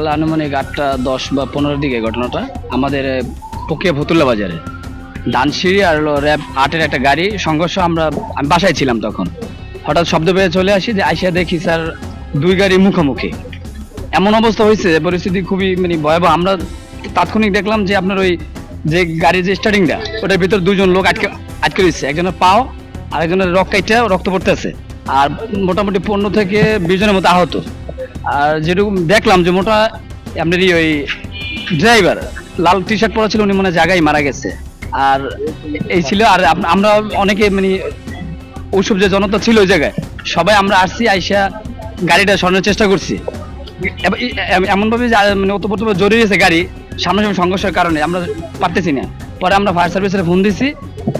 সকাল আনুমানিক আটটা দশ বা পনেরোর দিকে ঘটনাটা আমাদের পকিয়া ফতুল্লা বাজারে। দানসিঁড়ি আর হলো র্যাব আটের একটা গাড়ি, সংঘর্ষ আমরা, আমি বাসায় ছিলাম তখন। হঠাৎ শব্দ পেয়ে চলে আসি যে, আইসা দেখি স্যার, দুই গাড়ি মুখোমুখি। এমন অবস্থা হয়েছে যে, পরিস্থিতি খুবই মানে ভয়াবহ। আমরা তাৎক্ষণিক দেখলাম যে, আপনার ওই যে গাড়ির যে স্টার্টিংটা ওটার ভিতর দুজন লোক আটকে আটকে রয়েছে। একজনের পাও আর একজনের রক্ত রক্ত পড়তেছে। আর মোটামুটি পনেরো থেকে বিশ জনের মতো আহত। আর যেরকম দেখলাম যে মোটা আপনার ওই ড্রাইভার লাল টি শার্ট পরা ছিল উনি মনে জায়গায় মারা গেছে। আর এই ছিল, আর আমরা অনেকে মানে ওইসব যে জনতা ছিল ওই জায়গায়, সবাই আমরা আসছি, আইসা গাড়িটা সরানোর চেষ্টা করছি। এমনভাবে মানে ওতপ্রোত জড়িয়ে গেছে গাড়ি, সামনাসামনি সংঘর্ষের কারণে, আমরা পারতেছি না। পরে আমরা ফায়ার সার্ভিসের ফোন দিছি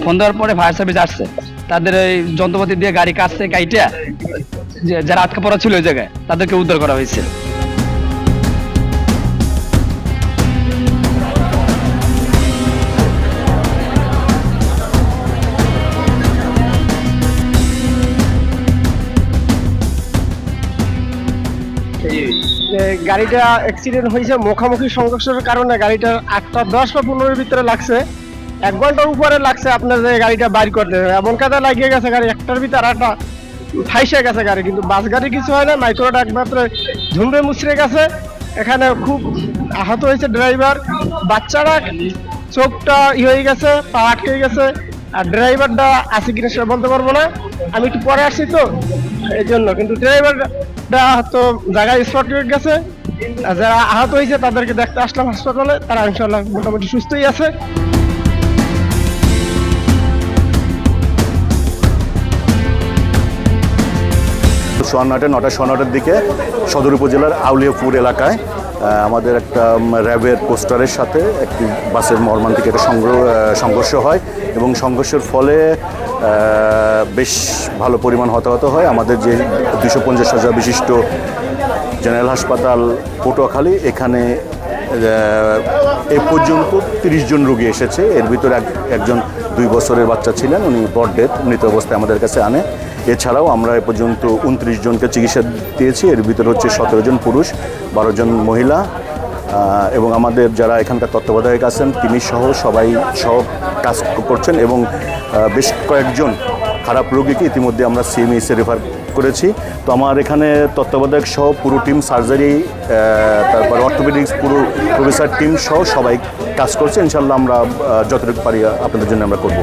ফোন দেওয়ার পরে ফায়ার সার্ভিস আসছে। তাদের ওই যন্ত্রপাতি দিয়ে গাড়ি কাটছে কাইটা যারা আটকা পড়া ছিল ওই জায়গায়, তাদেরকে উদ্ধার করা হয়েছে। গাড়িটা অ্যাক্সিডেন্ট হয়েছে, মুখামুখি সংঘর্ষের কারণে গাড়িটা আটটা দশ বা পনেরোর ভিতরে লাগছে। এক ঘণ্টার উপরে লাগছে আপনার যে গাড়িটা বাইর করতে। এমন কাজে লাগিয়ে গেছে গাড়ি, একটার ভিতরে একটা ফাইসে গেছে গাড়ি, কিন্তু বাস গাড়ি কিছু হয় না, মাইক্রোটা একমাত্র ঝুমড়ে মুচড়ে গেছে। এখানে খুব আহত হয়েছে ড্রাইভার। বাচ্চারা চোখটা ই হয়ে গেছে, পা আটকে গেছে, আর ড্রাইভারটা আছে কিনা সেটা বলতে পারব না। আমি একটু পরে আসছি তো, এই জন্য। কিন্তু ড্রাইভারটা তো জায়গায় স্পট হয়ে গেছে। যারা আহত হয়েছে, তাদেরকে দেখতে আসলাম হাসপাতালে। তারা ইনশাল্লাহ মোটামুটি সুস্থই আছে। সোয়ান্নটা নটা সোয়ান্নটার দিকে সদর উপজেলার আউলিয়াপুর এলাকায় আমাদের একটা র্যাবের পোস্টারের সাথে একটি বাসের মর্মান্তিক একটা সংগ্রহ সংঘর্ষ হয় এবং সংঘর্ষের ফলে বেশ ভালো পরিমাণ হতাহত হয়। আমাদের যে দুশো পঞ্চাশ হাজার বিশিষ্ট জেনারেল হাসপাতাল পটুয়াখালী, এখানে এ পর্যন্ত তিরিশ জন রোগী এসেছে। এর ভিতরে এক- একজন দুই বছরের বাচ্চা ছিলেন, উনি বড ডেথ, মৃত অবস্থায় আমাদের কাছে আনে। এছাড়াও আমরা এ পর্যন্ত উনত্রিশ জনকে চিকিৎসা দিয়েছি, এর ভিতরে হচ্ছে সতেরো জন পুরুষ, বারো জন মহিলা এবং আমাদের যারা এখানকার তত্ত্বাবধায়ক আছেন, তিনি সহ সবাই সব কাজ করছেন এবং বেশ কয়েকজন খারাপ রোগীকে ইতিমধ্যে আমরা সিএমএসে রেফার করেছি। তো আমার এখানে তত্ত্বাবধায়ক সহ পুরো টিম সার্জারি তারপর অর্থোপেডিক্স পুরো প্রফেসর টিম সহ সবাই কাজ করছে। ইনশাল্লাহ আমরা যতটুকু পারি আপনাদের জন্য আমরা করব।